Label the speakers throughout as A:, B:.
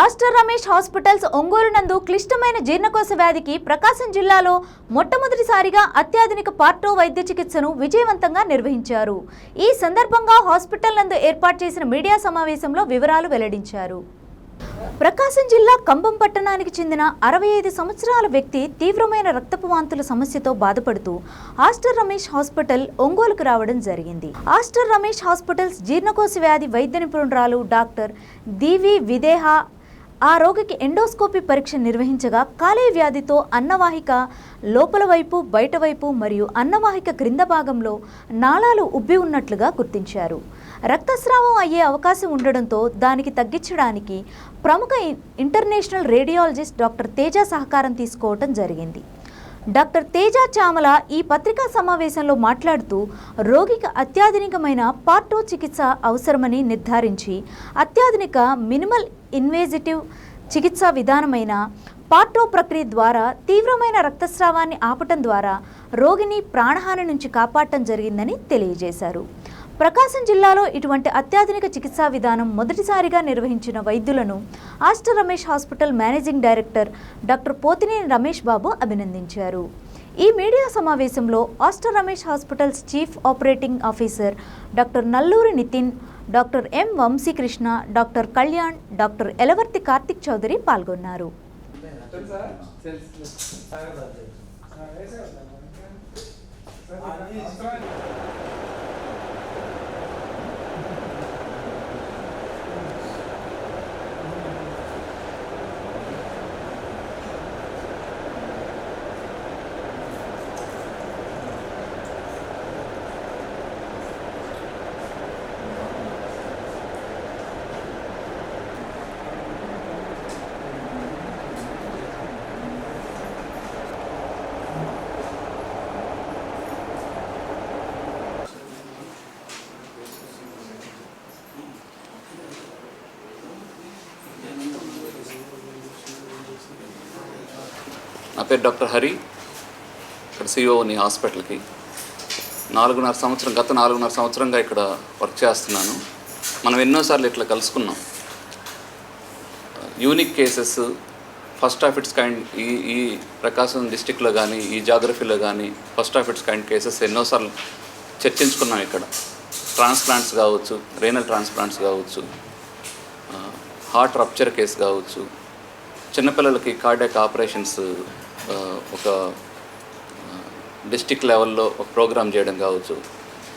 A: Aster Ramesh hospitals Ongole నందు క్లిష్టమైన జీర్ణకోశ వ్యాధికి ప్రకాశం జిల్లాలో మొట్టమొదటిసారిగా అత్యాధునిక పార్టో వైద్య చికిత్సను విజయవంతంగా నిర్వహించారు. ఈ సందర్భంగా హాస్పిటల్ నందు ఏర్పాటు చేసిన మీడియా సమావేశంలో వివరాలు వెల్లడించారు. ప్రకాశం జిల్లా కంబం పట్టణానికి చెందిన అరవై ఐదు సంవత్సరాల వ్యక్తి తీవ్రమైన రక్తపు వాంతుల సమస్యతో బాధపడుతూ ఆస్టర్ రమేష్ హాస్పిటల్ ఒంగోలుకు రావడం జరిగింది. ఆస్టర్ రమేష్ హాస్పిటల్స్ జీర్ణకోశ వ్యాధి వైద్య నిపుణురాలు డాక్టర్ దివి విదేహ ఆ రోగికి ఎండోస్కోపీ పరీక్ష నిర్వహించగా కాలే వ్యాధితో అన్నవాహిక లోపల వైపు బయట వైపు మరియు అన్నవాహిక క్రింద భాగంలో నాళాలు ఉబ్బి ఉన్నట్లుగా గుర్తించారు. రక్తస్రావం అయ్యే అవకాశం ఉండడంతో దానికి తగ్గించడానికి ప్రముఖ ఇంటర్నేషనల్ రేడియాలజిస్ట్ డాక్టర్ తేజ సహకారం తీసుకోవటం జరిగింది. డాక్టర్ తేజ చామల ఈ పత్రికా సమావేశంలో మాట్లాడుతూ రోగికి అత్యాధునికమైన పార్టో చికిత్స అవసరమని నిర్ధారించి అత్యాధునిక మినిమల్ ఇన్వేజిటివ్ చికిత్సా విధానమైన పార్టో ప్రక్రియ ద్వారా తీవ్రమైన రక్తస్రావాన్ని ఆపటం ద్వారా రోగిని ప్రాణహాని నుంచి కాపాడటం జరిగిందని తెలియజేశారు. ప్రకాశం జిల్లాలో ఇటువంటి అత్యాధునిక చికిత్సా విధానం మొదటిసారిగా నిర్వహించిన వైద్యులను Aster Ramesh hospital managing director doctor Pothineni Ramesh Babu అభినందించారు ఈ మీడియా సమావేశంలో Aster Ramesh hospitals chief operating officer doctor Nalluri Nitin doctor M Vamsikrishna doctor Kalyan doctor Elavarthi Karthik Chowdary పాల్గొన్నారు
B: నా పేరు డాక్టర్ హరి ఇక్కడ సిఇఓని హాస్పిటల్కి. నాలుగున్నర సంవత్సరం గత నాలుగున్నర సంవత్సరంగా ఇక్కడ వర్క్ చేస్తున్నాను. మనం ఎన్నోసార్లు ఇట్లా కలుసుకున్నాం. Unique cases first of its kind ఈ ఈ ప్రకాశం డిస్టిక్లో కానీ ఈ జాగ్రఫీలో కానీ first of its kind cases ఎన్నోసార్లు చర్చించుకున్నాం ఇక్కడ. ట్రాన్స్ప్లాంట్స్ కావచ్చు రేనల్ ట్రాన్స్ప్లాంట్స్ కావచ్చు హార్ట్ రప్చర్ కేసు కావచ్చు చిన్నపిల్లలకి కార్డియాక్ ఆపరేషన్స్ ఒక డిస్టిక్ లెవెల్లో ఒక ప్రోగ్రామ్ చేయడం కావచ్చు.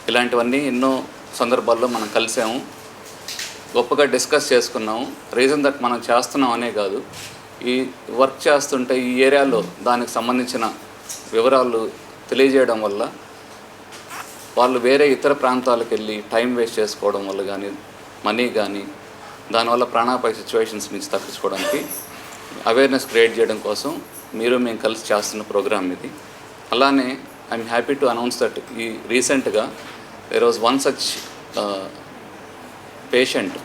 B: ఇలాంటివన్నీ ఎన్నో సందర్భాల్లో మనం కలిసాము. గొప్పగా డిస్కస్ చేసుకున్నాము. రీజన్ దట్ మనం చేస్తున్నాం అనే కాదు. ఈ వర్క్ చేస్తుంటే ఈ ఏరియాలో దానికి సంబంధించిన వివరాలు తెలియజేయడం వల్ల వాళ్ళు వేరే ఇతర ప్రాంతాలకు వెళ్ళి టైం వేస్ట్ చేసుకోవడం వల్ల కానీ మనీ కానీ దానివల్ల ప్రాణాపాయ సిచ్యువేషన్స్ నుంచి తప్పించుకోవడానికి అవేర్నెస్ క్రియేట్ చేయడం కోసం మీరు మేము కలిసి చేస్తున్న ప్రోగ్రామ్ ఇది. అలానే I'm happy to announce that ఈ రీసెంట్గా there was one such patient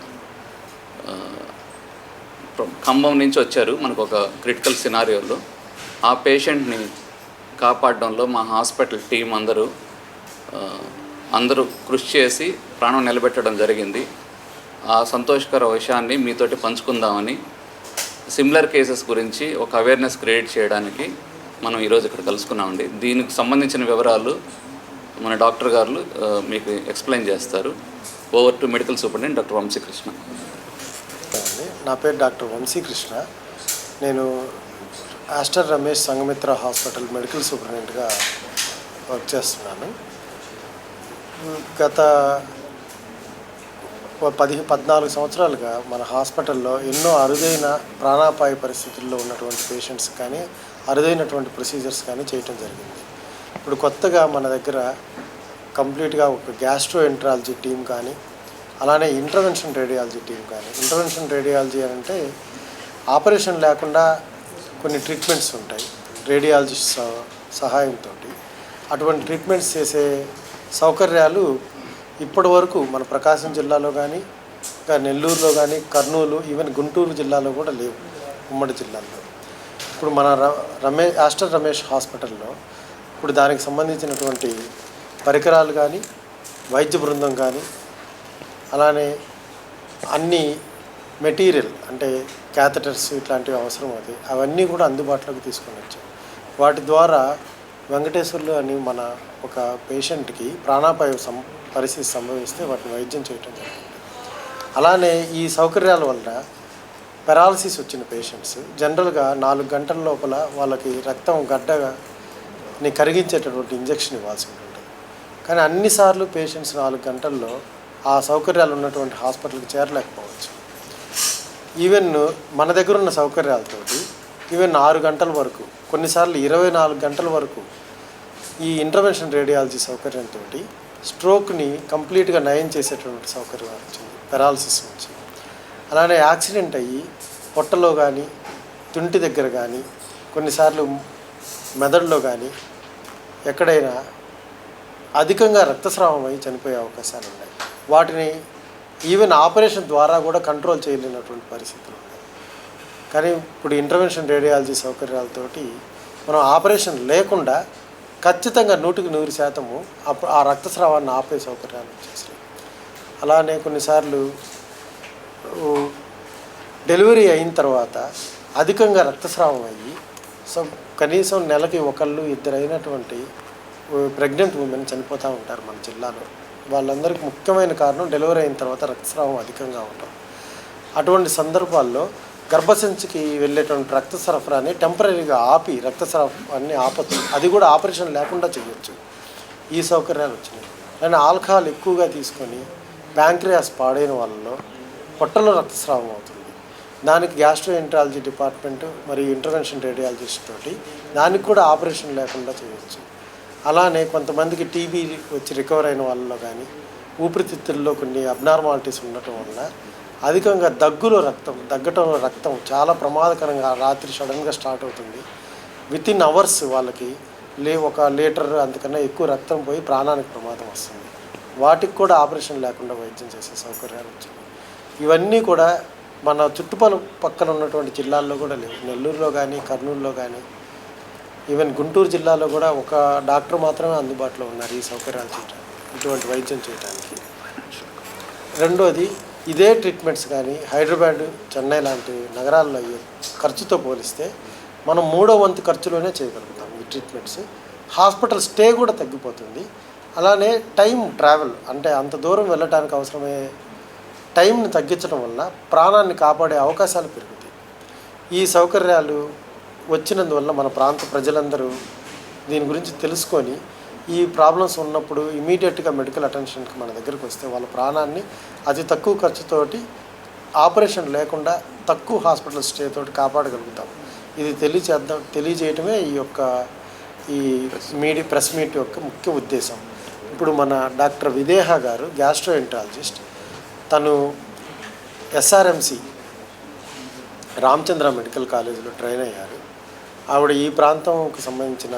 B: Khammam నుంచి వచ్చారు. మనకు ఒక క్రిటికల్ సినారియోలో ఆ పేషెంట్ని కాపాడడంలో మా హాస్పిటల్ టీం అందరూ uh, అందరూ కృషి చేసి ప్రాణం నిలబెట్టడం జరిగింది. ఆ సంతోషకర విషయాన్ని మీతోటి పంచుకుందామని సిమిలర్ కేసెస్ గురించి ఒక అవేర్నెస్ క్రియేట్ చేయడానికి మనం ఈరోజు ఇక్కడ కలుసుకున్నామండి. దీనికి సంబంధించిన వివరాలు మన డాక్టర్ గారు మీకు ఎక్స్ప్లెయిన్ చేస్తారు. Over to medical superintendent doctor Vamsikrishna.
C: నా పేరు డాక్టర్ వంశీకృష్ణ. నేను Aster Ramesh Sanghamitra hospital medical సూపరింటెండెంట్గా వర్క్ చేస్తున్నాను. గత పది పద్నాలుగు సంవత్సరాలుగా మన హాస్పిటల్లో ఎన్నో అరుదైన ప్రాణాపాయ పరిస్థితుల్లో ఉన్నటువంటి పేషెంట్స్ కానీ అరుదైనటువంటి ప్రొసీజర్స్ కానీ చేయటం జరిగింది. ఇప్పుడు కొత్తగా మన దగ్గర కంప్లీట్గా ఒక గ్యాస్ట్రో ఎంట్రాలజీ టీం కానీ అలానే ఇంటర్వెన్షన్ రేడియాలజీ టీం కానీ ఇంటర్వెన్షన్ రేడియాలజీ అని అంటే ఆపరేషన్ లేకుండా కొన్ని ట్రీట్మెంట్స్ ఉంటాయి రేడియాలజిస్ట్ సహాయంతో అటువంటి ట్రీట్మెంట్స్ చేసే సౌకర్యాలు ఇప్పటి వరకు మన ప్రకాశం జిల్లాలో కానీ ఇంకా నెల్లూరులో కానీ కర్నూలు ఈవెన్ గుంటూరు జిల్లాలో కూడా లేవు ఉమ్మడి జిల్లాల్లో. ఇప్పుడు మన ర- రమే ఆస్టర్ రమేష్ హాస్పిటల్లో ఇప్పుడు దానికి సంబంధించినటువంటి పరికరాలు కానీ వైద్య బృందం కానీ అలానే అన్ని మెటీరియల్ అంటే క్యాథటర్స్ ఇట్లాంటివి అవసరం అవుతాయి అవన్నీ కూడా అందుబాటులోకి తీసుకొని వచ్చాం. వాటి ద్వారా వెంకటేశ్వర్లు అని మన ఒక పేషెంట్కి ప్రాణాపాయ సం పరిస్థితి సంభవిస్తే వాటిని వైద్యం చేయటం జరుగుతుంది. అలానే ఈ సౌకర్యాల వల్ల పెరాలసిస్ వచ్చిన పేషెంట్స్ జనరల్గా నాలుగు గంటల లోపల వాళ్ళకి రక్తం గడ్డని కరిగించేటటువంటి ఇంజెక్షన్ ఇవ్వాల్సి ఉంటుంది కానీ అన్నిసార్లు పేషెంట్స్ నాలుగు గంటల్లో ఆ సౌకర్యాలు ఉన్నటువంటి హాస్పిటల్కి చేరలేకపోవచ్చు. ఈవెన్ మన దగ్గర ఉన్న సౌకర్యాలతోటి ఈవెన్ ఆరు గంటల వరకు కొన్నిసార్లు ఇరవై నాలుగు గంటల వరకు ఈ ఇంటర్వెన్షన్ రేడియాలజీ సౌకర్యంతో స్ట్రోక్ని కంప్లీట్గా నయం చేసేటటువంటి సౌకర్యం వచ్చింది పెరాలసిస్ నుంచి అలానే యాక్సిడెంట్ అయ్యి పొట్టలో కానీ తుంటి దగ్గర కానీ కొన్నిసార్లు మెదడులో కానీ ఎక్కడైనా అధికంగా రక్తస్రావం అయి చనిపోయే అవకాశాలు ఉన్నాయి. వాటిని ఈవెన్ ఆపరేషన్ ద్వారా కూడా కంట్రోల్ చేయలేనటువంటి పరిస్థితులు ఉన్నాయి. కానీ ఇప్పుడు ఇంటర్వెన్షన్ రేడియాలజీ సౌకర్యాలతోటి మనం ఆపరేషన్ లేకుండా ఖచ్చితంగా నూటికి నూరు శాతము అప్పుడు ఆ రక్తస్రావాన్ని ఆపే సౌకర్యాలు వచ్చేసాయి అలానే కొన్నిసార్లు డెలివరీ అయిన తర్వాత అధికంగా రక్తస్రావం అయ్యి సో కనీసం నెలకి ఒకళ్ళు ఇద్దరు అయినటువంటి ప్రెగ్నెంట్ ఉమెన్ చనిపోతూ ఉంటారు మన జిల్లాలో. వాళ్ళందరికీ ముఖ్యమైన కారణం డెలివరీ అయిన తర్వాత రక్తస్రావం అధికంగా ఉండటం. అటువంటి సందర్భాల్లో గర్భసంచికి వెళ్ళేటువంటి రక్త సరఫరాని టెంపరీగా ఆపి రక్త సరఫరాన్ని ఆపచ్చు. అది కూడా ఆపరేషన్ లేకుండా చేయొచ్చు ఈ సౌకర్యాలు వచ్చినాయి. అండ్ ఆల్కహాల్ ఎక్కువగా తీసుకొని ప్యాంక్రియాస్ పాడైన వాళ్ళలో పొట్టలో రక్తస్రావం అవుతుంది. దానికి గ్యాస్ట్రో ఎంట్రాలజీ డిపార్ట్మెంట్ మరియు ఇంటర్వెన్షన్ రేడియాలజిస్ట్ తోటి దానికి కూడా ఆపరేషన్ లేకుండా చేయొచ్చు అలానే కొంతమందికి టీబీ వచ్చి రికవర్ అయిన వాళ్ళలో కానీ ఊపిరితిత్తుల్లో కొన్ని అబ్నార్మాలిటీస్ ఉండటం వల్ల అధికంగా దగ్గులో రక్తం దగ్గటంలో రక్తం చాలా ప్రమాదకరంగా రాత్రి సడన్గా స్టార్ట్ అవుతుంది. విత్ ఇన్ అవర్స్ వాళ్ళకి లే ఒక లీటర్ అంతకన్నా ఎక్కువ రక్తం పోయి ప్రాణానికి ప్రమాదం వస్తుంది. వాటికి కూడా ఆపరేషన్ లేకుండా వైద్యం చేసే సౌకర్యాలు వచ్చింది. ఇవన్నీ కూడా మన చుట్టుపక్కల పక్కన ఉన్నటువంటి జిల్లాల్లో కూడా లేవు. నెల్లూరులో కానీ కర్నూలులో కానీ ఈవెన్ గుంటూరు జిల్లాలో కూడా ఒక డాక్టర్ మాత్రమే అందుబాటులో ఉన్నారు ఈ సౌకర్యాలు చేయడానికి ఇటువంటి వైద్యం చేయడానికి రెండోది ఇదే ట్రీట్మెంట్స్ కానీ హైదరాబాద్ చెన్నై లాంటి నగరాల్లో అయ్యే ఖర్చుతో పోలిస్తే మనం మూడో వంతు ఖర్చులోనే చేయగలుగుతాం ఈ ట్రీట్మెంట్స్. హాస్పిటల్ స్టే కూడా తగ్గిపోతుంది. అలానే టైం ట్రావెల్ అంటే అంత దూరం వెళ్ళటానికి అవసరమయ్యే టైంని తగ్గించడం వల్ల ప్రాణాన్ని కాపాడే అవకాశాలు పెరుగుతాయి. ఈ సౌకర్యాలు వచ్చినందువల్ల మన ప్రాంత ప్రజలందరూ దీని గురించి తెలుసుకొని ఈ ప్రాబ్లమ్స్ ఉన్నప్పుడు ఇమీడియట్గా మెడికల్ అటెన్షన్కి మన దగ్గరికి వస్తే వాళ్ళ ప్రాణాన్ని అతి తక్కువ ఖర్చుతోటి ఆపరేషన్ లేకుండా తక్కువ హాస్పిటల్ స్టే తోటి కాపాడగలుగుతాం. ఇది తెలియచేద్దాం తెలియజేయటమే ఈ యొక్క ఈ మీడి ప్రెస్ మీట్ యొక్క ముఖ్య ఉద్దేశం. ఇప్పుడు మన డాక్టర్ విదేహ గారు గ్యాస్ట్రోఎంటాలజిస్ట్ తను ఎస్ఆర్ఎంసి రామచంద్ర మెడికల్ కాలేజీలో ట్రైన్ అయ్యారు. ఆవిడ ఈ ప్రాంతంకు సంబంధించిన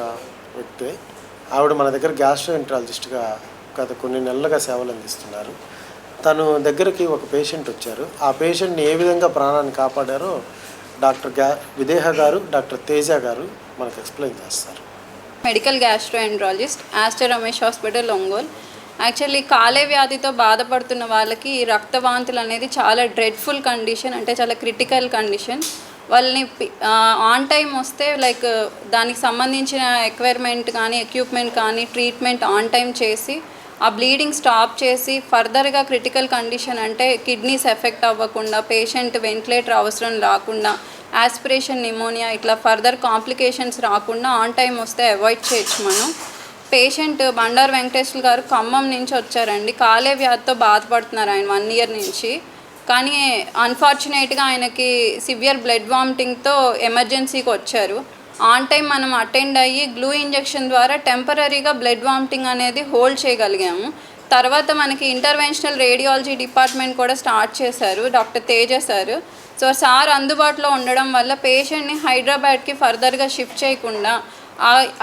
C: వ్యక్తే. ఆవిడ మన దగ్గర గ్యాస్ట్రోఎంట్రాలజిస్ట్గా గత కొన్ని నెలలుగా సేవలు అందిస్తున్నారు. తను దగ్గరికి ఒక పేషెంట్ వచ్చారు. ఆ పేషెంట్ని ఏ విధంగా ప్రాణాన్ని కాపాడారో డాక్టర్ గ్యా విదేహ గారు డాక్టర్ తేజ గారు మనకు ఎక్స్ప్లెయిన్ చేస్తారు.
D: Medical gastroenterologist Aster Ramesh hospital Ongole. Actually కాలే వ్యాధితో బాధపడుతున్న వాళ్ళకి రక్తవాంతులు అనేది చాలా డ్రెడ్ఫుల్ కండిషన్ అంటే చాలా క్రిటికల్ కండిషన్ వాళ్ళని ఆన్ టైం వస్తే లైక్ దానికి సంబంధించిన ఎక్వైర్మెంట్ కానీ ఎక్విప్మెంట్ కానీ ట్రీట్మెంట్ ఆన్ టైం చేసి ఆ బ్లీడింగ్ స్టాప్ చేసి ఫర్దర్గా క్రిటికల్ కండిషన్ అంటే కిడ్నీస్ ఎఫెక్ట్ అవ్వకుండా పేషెంట్ వెంటిలేటర్ అవసరం రాకుండా ఆస్పిరేషన్ నిమోనియా ఇట్లా ఫర్దర్ కాంప్లికేషన్స్ రాకుండా ఆన్ టైం వస్తే అవాయిడ్ చేయొచ్చు మనం. పేషెంట్ బండారు వెంకటేశ్వర గారు ఖమ్మం నుంచి వచ్చారండి. కాలే వ్యాధితో బాధపడుతున్నారు ఆయన వన్ ఇయర్ నుంచి. కానీ అన్ఫార్చునేట్గా ఆయనకి సివియర్ బ్లడ్ వామిటింగ్తో ఎమర్జెన్సీకి వచ్చారు. ఆన్ టైం మనం అటెండ్ అయ్యి గ్లూ ఇంజెక్షన్ ద్వారా టెంపరీగా బ్లడ్ వామిటింగ్ అనేది హోల్డ్ చేయగలిగాము. తర్వాత మనకి ఇంటర్వెన్షనల్ రేడియాలజీ డిపార్ట్మెంట్ కూడా స్టార్ట్ చేశారు doctor Teja sir. So sir అందుబాటులో ఉండడం వల్ల పేషెంట్ని హైదరాబాద్కి ఫర్దర్గా షిఫ్ట్ చేయకుండా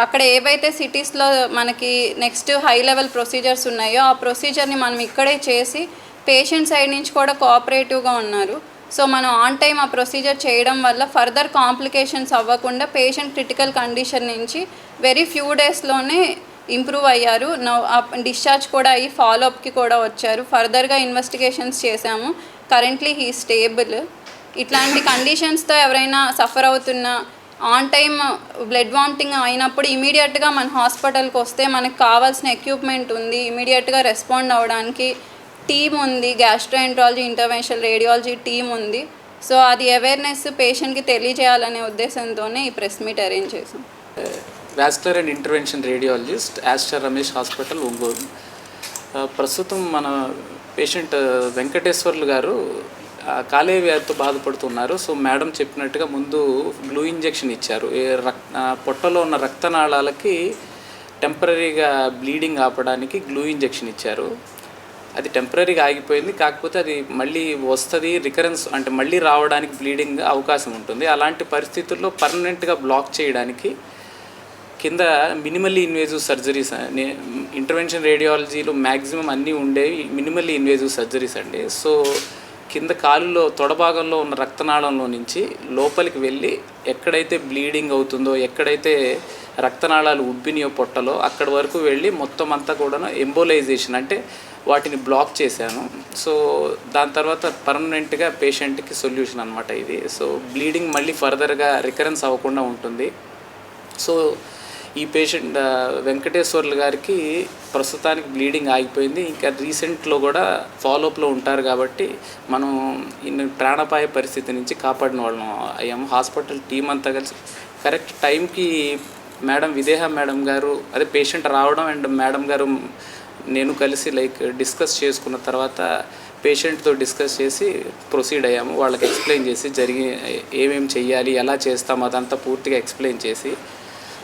D: అక్కడ ఏవైతే సిటీస్లో మనకి నెక్స్ట్ హై లెవెల్ ప్రొసీజర్స్ ఉన్నాయో ఆ ప్రొసీజర్ని మనం ఇక్కడే చేసి పేషెంట్ సైడ్ నుంచి కూడా కోఆపరేటివ్గా ఉన్నారు. సో మనం ఆన్ టైం ఆ ప్రొసీజర్ చేయడం వల్ల ఫర్దర్ కాంప్లికేషన్స్ అవ్వకుండా పేషెంట్ క్రిటికల్ కండిషన్ నుంచి వెరీ ఫ్యూ డేస్లోనే ఇంప్రూవ్ అయ్యారు. డిశ్చార్జ్ కూడా అయ్యి ఫాలోఅప్కి కూడా వచ్చారు. ఫర్దర్గా ఇన్వెస్టిగేషన్స్ చేశాము. Currently he stable. ఇట్లాంటి కండిషన్స్తో ఎవరైనా సఫర్ అవుతున్నా ఆన్ టైం బ్లడ్ వామిటింగ్ అయినప్పుడు ఇమీడియట్గా మన హాస్పిటల్కి వస్తే మనకు కావాల్సిన ఎక్విప్మెంట్ ఉంది. ఇమీడియట్గా రెస్పాండ్ అవ్వడానికి టీమ్ ఉంది గ్యాస్ట్రోఎంట్రాలజీ ఇంటర్వెన్షనల్ రేడియాలజీ టీమ్ ఉంది. సో అది అవేర్నెస్ పేషెంట్కి తెలియజేయాలనే ఉద్దేశంతోనే ఈ ప్రెస్ మీట్ అరేంజ్ చేసాం
E: vascular and intervention radiologist Aster Ramesh hospital Ongole ప్రస్తుతం మన పేషెంట్ వెంకటేశ్వర్లు గారు ఆ, కాలేయ వ్యాధితో బాధపడుతున్నారు. సో మేడం చెప్పినట్టుగా ముందు గ్లూ ఇంజెక్షన్ ఇచ్చారు. రక్ పొట్టలో ఉన్న రక్తనాళాలకి టెంపరీగా బ్లీడింగ్ ఆపడానికి గ్లూ ఇంజెక్షన్ ఇచ్చారు. అది టెంపరీగా ఆగిపోయింది. కాకపోతే అది మళ్ళీ వస్తుంది రికరెన్స్ అంటే మళ్ళీ రావడానికి బ్లీడింగ్ అవకాశం ఉంటుంది. అలాంటి పరిస్థితుల్లో పర్మనెంట్గా బ్లాక్ చేయడానికి కింద మినిమల్లీ ఇన్వేజివ్ సర్జరీస్ ఇంటర్వెన్షన్ రేడియాలజీలో మ్యాక్సిమం అన్నీ ఉండేవి మినిమల్లీ ఇన్వేజివ్ సర్జరీస్ అండి. సో కింద కాలులో తొడభాగంలో ఉన్న రక్తనాళంలో నుంచి లోపలికి వెళ్ళి ఎక్కడైతే బ్లీడింగ్ అవుతుందో ఎక్కడైతే రక్తనాళాలు ఉబ్బినియో పొట్టలో అక్కడి వరకు వెళ్ళి మొత్తం అంతా కూడా ఎంబోలైజేషన్ అంటే వాటిని బ్లాక్ చేశాను. సో దాని తర్వాత పర్మనెంట్గా పేషెంట్కి సొల్యూషన్ అనమాట ఇది. సో బ్లీడింగ్ మళ్ళీ ఫర్దర్గా రికరెన్స్ అవ్వకుండా ఉంటుంది. సో ఈ పేషెంట్ వెంకటేశ్వర్లు గారికి ప్రస్తుతానికి బ్లీడింగ్ ఆగిపోయింది. ఇంకా రీసెంట్లో కూడా ఫాలోఅప్లో ఉంటారు కాబట్టి మనం ఇన్ని ప్రాణపాయ పరిస్థితి నుంచి కాపాడిన వాళ్ళం అయ్యాము. హాస్పిటల్ టీం అంతా కలిసి కరెక్ట్ టైంకి మేడం విదేహ మేడం గారు అదే పేషెంట్ రావడం అండ్ మేడం గారు నేను కలిసి లైక్ డిస్కస్ చేసుకున్న తర్వాత పేషెంట్తో డిస్కస్ చేసి ప్రొసీడ్ అయ్యాము. వాళ్ళకి ఎక్స్ప్లెయిన్ చేసి జరిగి ఏమేమి చెయ్యాలి ఎలా చేస్తాం అదంతా పూర్తిగా ఎక్స్ప్లెయిన్ చేసి.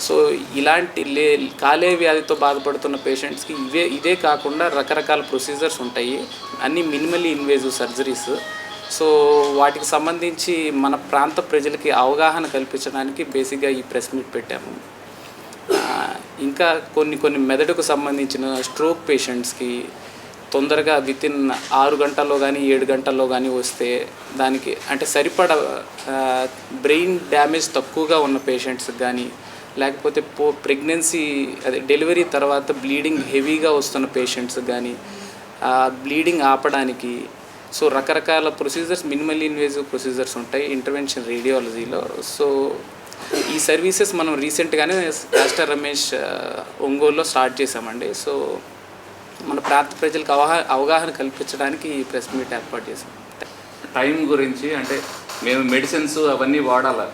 E: సో ఇలాంటి లే కాలే వ్యాధితో బాధపడుతున్న పేషెంట్స్కి ఇవే ఇదే కాకుండా రకరకాల ప్రొసీజర్స్ ఉంటాయి. అన్ని మినిమల్లీ ఇన్వేజివ్ సర్జరీస్ సో వాటికి సంబంధించి మన ప్రాంత ప్రజలకి అవగాహన కల్పించడానికి బేసిక్గా ఈ ప్రెస్ మీట్ పెట్టాము. ఇంకా కొన్ని కొన్ని మెదడుకు సంబంధించిన స్ట్రోక్ పేషెంట్స్కి తొందరగా విత్ ఇన్ ఆరు గంటల్లో కానీ ఏడు గంటల్లో కానీ వస్తే దానికి అంటే సరిపడ బ్రెయిన్ డ్యామేజ్ తక్కువగా ఉన్న పేషెంట్స్కి కానీ లేకపోతే పో ప్రెగ్నెన్సీ అదే డెలివరీ తర్వాత బ్లీడింగ్ హెవీగా వస్తున్న పేషెంట్స్ కానీ బ్లీడింగ్ ఆపడానికి సో రకరకాల ప్రొసీజర్స్ మినిమల్ ఇన్వేజివ్ ప్రొసీజర్స్ ఉంటాయి ఇంటర్వెన్షన్ రేడియాలజీలో సో ఈ సర్వీసెస్ మనం రీసెంట్గానే రాష్ట్ర రమేష్ ఒంగోలులో స్టార్ట్ చేసామండి సో మన ప్రాంత ప్రజలకు అవగాహన అవగాహన కల్పించడానికి ఈ ప్రెస్ మీట్ ఏర్పాటు చేసాం
B: టైం గురించి అంటే మేము మెడిసిన్స్ అవన్నీ వాడాలి?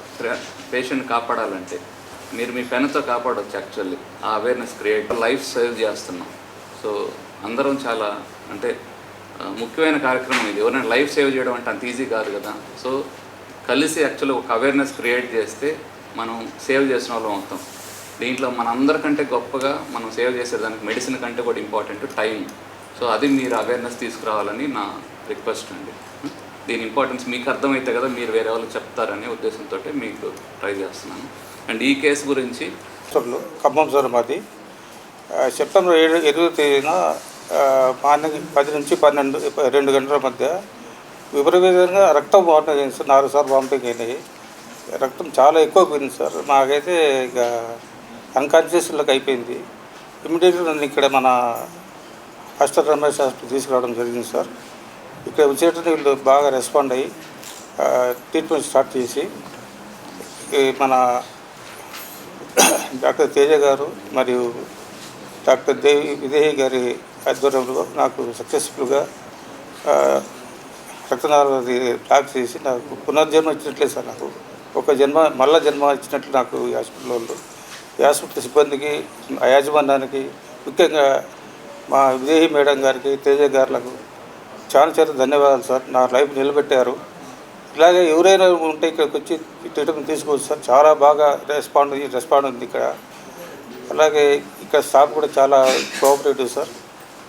B: పేషెంట్ కాపాడాలంటే. మీరు మీ పెన్తో కాపాడవచ్చు యాక్చువల్లీ. ఆ అవేర్నెస్ క్రియేట్ లైఫ్ సేవ్ చేస్తున్నాం. సో అందరం చాలా అంటే ముఖ్యమైన కార్యక్రమం ఇది. ఎవరైనా లైఫ్ సేవ్ చేయడం అంటే అంత ఈజీ కాదు కదా. సో కలిసి యాక్చువల్లీ ఒక అవేర్నెస్ క్రియేట్ చేస్తే మనం సేవ్ చేసిన వాళ్ళం అవుతాం. దీంట్లో మన అందరికంటే గొప్పగా మనం సేవ్ చేసేదానికి మెడిసిన్ కంటే కూడా ఇంపార్టెంట్ టైం సో అది మీరు అవేర్నెస్ తీసుకురావాలని నా రిక్వెస్ట్ అండి. Hmm? దీని ఇంపార్టెన్స్ మీకు అర్థమైతే కదా మీరు వేరే వాళ్ళకి చెప్తారనే ఉద్దేశంతో మీకు ట్రై చేస్తున్నాను. అండ్ ఈ కేసు గురించి
F: ఖమ్మం సార్ మాది. సెప్టెంబర్ ఏడు ఎనిమిదో తేదీన మార్నింగ్ పది నుంచి పన్నెండు రెండు గంటల మధ్య విపరీతంగా రక్తం వామిటింగ్ అయింది సార్ నాలుగు సార్లు వామిటింగ్ అయినాయి. రక్తం చాలా ఎక్కువ పోయింది సార్. మాకైతే ఇక అన్కాన్షియస్లోకి అయిపోయింది. ఇమ్మీడియట్గా నన్ను ఇక్కడ మన హాస్టల్ రమేష్ హాస్పిటల్ తీసుకురావడం జరిగింది సార్. ఇక్కడ వచ్చేటప్పుడు వీళ్ళు బాగా రెస్పాండ్ అయ్యి ట్రీట్మెంట్ స్టార్ట్ చేసి మన డాక్టర్ తేజ గారు మరియు డాక్టర్ దేవి విదేహి గారి ఆధ్వర్యంలో నాకు సక్సెస్ఫుల్గా ఆ, బ్లాక్ చేసి నాకు పునర్జన్మ ఇచ్చినట్లే సార్ నాకు. ఒక జన్మ మళ్ళా జన్మ ఇచ్చినట్లు నాకు ఈ హాస్పిటల్ వాళ్ళు ఈ హాస్పిటల్ సిబ్బందికి ఆ యాజమాన్యానికి ముఖ్యంగా మా విదేహి మేడం గారికి తేజ గారులకు చాలా చాలా ధన్యవాదాలు సార్. నా లైఫ్ నిలబెట్టారు. ఇలాగే ఎవరైనా ఉంటే ఇక్కడికి వచ్చి ట్రీట్మెంట్ తీసుకోవచ్చు సార్. చాలా బాగా రెస్పాండ్ రెస్పాండ్ ఉంది ఇక్కడ. అలాగే ఇక్కడ స్టాఫ్ కూడా చాలా కోఆపరేటివ్ సార్.